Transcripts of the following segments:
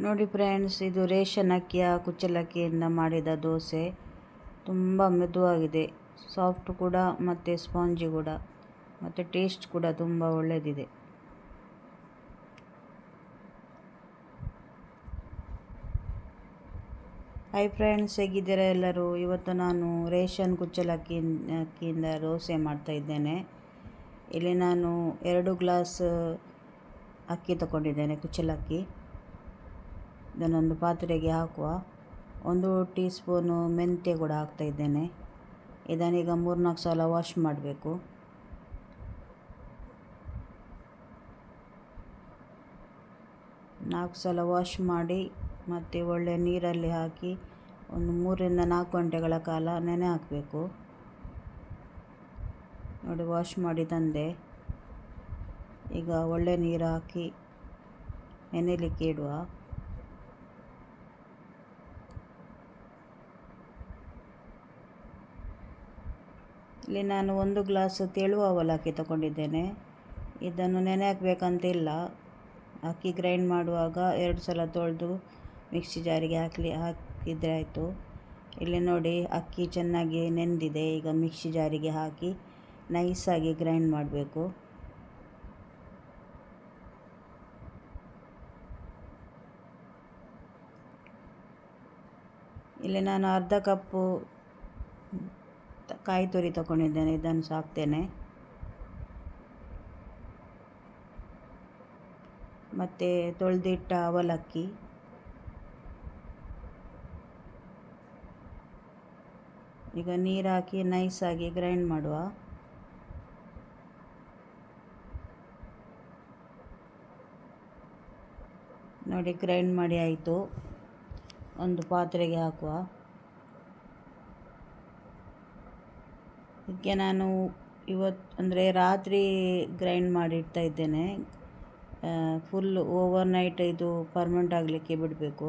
ನೋಡಿ ಫ್ರೆಂಡ್ಸ್, ಇದು ರೇಷನ್ ಅಕ್ಕಿಯ ಕುಚ್ಚಲಕ್ಕಿಯಿಂದ ಮಾಡಿದ ದೋಸೆ. ತುಂಬ ಮೆದುವಾಗಿದೆ. ಸಾಫ್ಟ್ ಕೂಡ ಮತ್ತು ಸ್ಪಾಂಜಿ ಕೂಡ. ಮತ್ತು ಟೇಸ್ಟ್ ಕೂಡ ತುಂಬ ಒಳ್ಳೆಯದಿದೆ ಹೈ ಫ್ರೆಂಡ್ಸ್, ಹೇಗಿದ್ದೀರಾ ಎಲ್ಲರೂ? ಇವತ್ತು ನಾನು ರೇಷನ್ ಕುಚ್ಚಲಕ್ಕಿ ಅಕ್ಕಿಯಿಂದ ದೋಸೆ ಮಾಡ್ತಾ ಇದ್ದೇನೆ. ಇಲ್ಲಿ ನಾನು ಎರಡು ಗ್ಲಾಸ್ ಅಕ್ಕಿ ತಗೊಂಡಿದ್ದೇನೆ ಕುಚ್ಚಲಕ್ಕಿ ಇದನ್ನೊಂದು ಪಾತ್ರೆಗೆ ಹಾಕುವ ಒಂದು ಟೀ ಸ್ಪೂನು ಮೆಂತ್ಯ ಕೂಡ ಹಾಕ್ತಾ ಇದ್ದೇನೆ. ಇದನ್ನೀಗ ಮೂರ್ನಾಲ್ಕು ಸಲ ವಾಶ್ ಮಾಡಬೇಕು. ನಾಲ್ಕು ಸಲ ವಾಶ್ ಮಾಡಿ ಮತ್ತು ಒಳ್ಳೆ ನೀರಲ್ಲಿ ಹಾಕಿ ಒಂದು ಮೂರರಿಂದ ನಾಲ್ಕು ಗಂಟೆಗಳ ಕಾಲ ನೆನೆ ಹಾಕಬೇಕು. ನೋಡಿ, ವಾಶ್ ಮಾಡಿ ತಂದೆ. ಈಗ ಒಳ್ಳೆ ನೀರು ಹಾಕಿ ನೆನೆಲಿಕ್ಕೆ ಇಡುವ. ಇಲ್ಲಿ ನಾನು ಒಂದು ಗ್ಲಾಸ್ ತೆಳುವ ಅವಲಕ್ಕಿ ತಗೊಂಡಿದ್ದೇನೆ. ಇದನ್ನು ನೆನೆ ಹಾಕಬೇಕಂತಿಲ್ಲ. ಅಕ್ಕಿ ಗ್ರೈಂಡ್ ಮಾಡುವಾಗ ಎರಡು ಸಲ ತೊಳೆದು ಮಿಕ್ಸಿ ಜಾರಿಗೆ ಹಾಕಲಿ, ಹಾಕಿದರೆ ಆಯಿತು. ಇಲ್ಲಿ ನೋಡಿ, ಅಕ್ಕಿ ಚೆನ್ನಾಗಿ ನೆಂದಿದೆ. ಈಗ ಮಿಕ್ಸಿ ಜಾರಿಗೆ ಹಾಕಿ ನೈಸಾಗಿ ಗ್ರೈಂಡ್ ಮಾಡಬೇಕು. ಇಲ್ಲಿ ನಾನು ಅರ್ಧ ಕಪ್ಪು ಕಾಯಿ ತುರಿ ತಗೊಂಡಿದ್ದೇನೆ, ಇದನ್ನು ಸಾಕ್ತೇನೆ. ಮತ್ತು ತೊಳೆದಿಟ್ಟ ಅವಲಕ್ಕಿ. ಈಗ ನೀರು ಹಾಕಿ ನೈಸಾಗಿ ಗ್ರೈಂಡ್ ಮಾಡುವ. ನೋಡಿ, ಗ್ರೈಂಡ್ ಮಾಡಿ ಆಯಿತು. ಒಂದು ಪಾತ್ರೆಗೆ ಹಾಕುವ. ಇದಕ್ಕೆ ನಾನು ಇವತ್ತು ಅಂದರೆ ರಾತ್ರಿ ಗ್ರೈಂಡ್ ಮಾಡಿ ಇಡ್ತಾ ಇದ್ದೇನೆ. ಫುಲ್ ಓವರ್ ನೈಟ್ ಇದು ಪರ್ಮೆಂಟ್ ಆಗಲಿಕ್ಕೆ ಬಿಡಬೇಕು.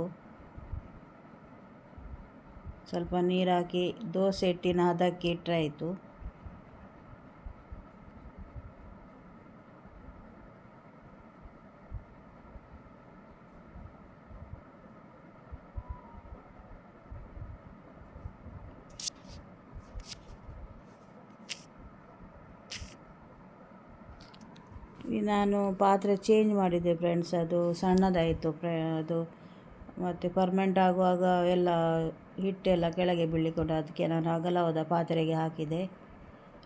ಸ್ವಲ್ಪ ನೀರು ಹಾಕಿ ದೋಸೆ ಹಿಟ್ಟಿನ ಹದಕ್ಕೆ ಇಟ್ಟರೆ ನಾನು ಪಾತ್ರೆ ಚೇಂಜ್ ಮಾಡಿದೆ ಫ್ರೆಂಡ್ಸ್ ಅದು ಸಣ್ಣದಾಯಿತು ಪ್ರ, ಅದು ಮತ್ತು ಪರ್ಮೆಂಟ್ ಆಗುವಾಗ ಎಲ್ಲ ಹಿಟ್ಟೆಲ್ಲ ಕೆಳಗೆ ಬೀಳಿಕೊಂಡು ಅದಕ್ಕೆ ನಾನು ಅಗಲವಾದ ಪಾತ್ರೆಗೆ ಹಾಕಿದೆ.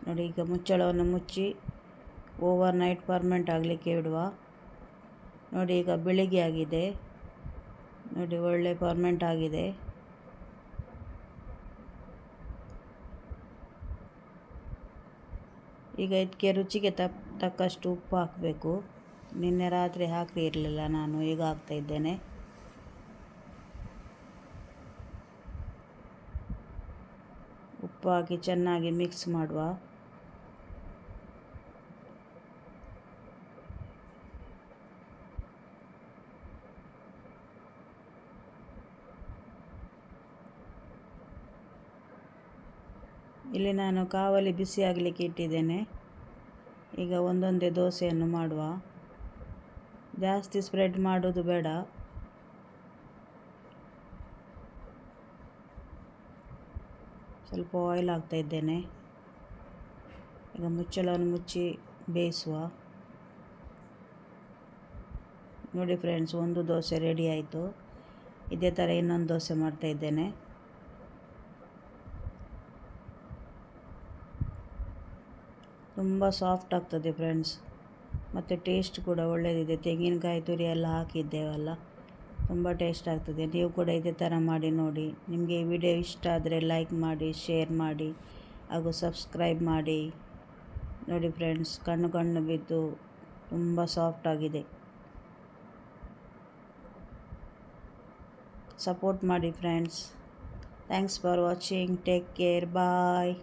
ನೋಡಿ, ಈಗ ಮುಚ್ಚಳವನ್ನು ಮುಚ್ಚಿ ಓವರ್ ನೈಟ್ ಪರ್ಮೆಂಟ್ ಆಗಲಿಕ್ಕೆ ಇಡುವ. ನೋಡಿ, ಈಗ ಬೆಳಿಗ್ಗೆ ಆಗಿದೆ. ನೋಡಿ, ಒಳ್ಳೆ ಪರ್ಮೆಂಟ್ ಆಗಿದೆ. ಈಗ ಇದಕ್ಕೆ ರುಚಿಗೆ ತಕ್ಕ ತಕ್ಕಷ್ಟು ಉಪ್ಪು ಹಾಕಬೇಕು. ನಿನ್ನೆ ರಾತ್ರಿ ಹಾಕಿ ಇರಲಿಲ್ಲ. ನಾನು ಈಗ ಹಾಕ್ತಾಯಿದ್ದೇನೆ ಉಪ್ಪು ಹಾಕಿ ಚೆನ್ನಾಗಿ ಮಿಕ್ಸ್ ಮಾಡುವ. ಇಲ್ಲಿ ನಾನು ಕಾವಲಿ ಬಿಸಿ ಆಗಲಿಕ್ಕೆ ಇಟ್ಟಿದ್ದೇನೆ. ಈಗ ಒಂದೊಂದೇ ದೋಸೆಯನ್ನು ಮಾಡುವ. ಜಾಸ್ತಿ ಸ್ಪ್ರೆಡ್ ಮಾಡೋದು ಬೇಡ. ಸ್ವಲ್ಪ ಆಯಿಲ್ ಹಾಕ್ತಾ ಇದ್ದೇನೆ. ಈಗ ಮುಚ್ಚಳವನ್ನು ಮುಚ್ಚಿ ಬೇಯಿಸುವ. ನೋಡಿ ಫ್ರೆಂಡ್ಸ್ ಒಂದು ದೋಸೆ ರೆಡಿ ಆಯಿತು. ಇದೇ ಥರ ಇನ್ನೊಂದು ದೋಸೆ ಮಾಡ್ತಾ ಇದ್ದೇನೆ. ತುಂಬ ಸಾಫ್ಟ್ ಆಗ್ತದೆ ಫ್ರೆಂಡ್ಸ್ ಮತ್ತು ಟೇಸ್ಟ್ ಕೂಡ ಒಳ್ಳೆಯದಿದೆ ತೆಂಗಿನಕಾಯಿ ತುರಿ ಎಲ್ಲ ಹಾಕಿದ್ದೇವಲ್ಲ, ತುಂಬ ಟೇಸ್ಟ್ ಆಗ್ತದೆ. ನೀವು ಕೂಡ ಇದೇ ಥರ ಮಾಡಿ ನೋಡಿ. ನಿಮಗೆ ಈ ವಿಡಿಯೋ ಇಷ್ಟ ಆದರೆ ಲೈಕ್ ಮಾಡಿ ಶೇರ್ ಮಾಡಿ, ಹಾಗೂ ಸಬ್ಸ್ಕ್ರೈಬ್ ಮಾಡಿ. ನೋಡಿ ಫ್ರೆಂಡ್ಸ್ ಕಣ್ಣು ಕಣ್ಣು ಬಿದ್ದು ತುಂಬ ಸಾಫ್ಟ್ ಆಗಿದೆ. ಸಪೋರ್ಟ್ ಮಾಡಿ friends thanks for watching take care bye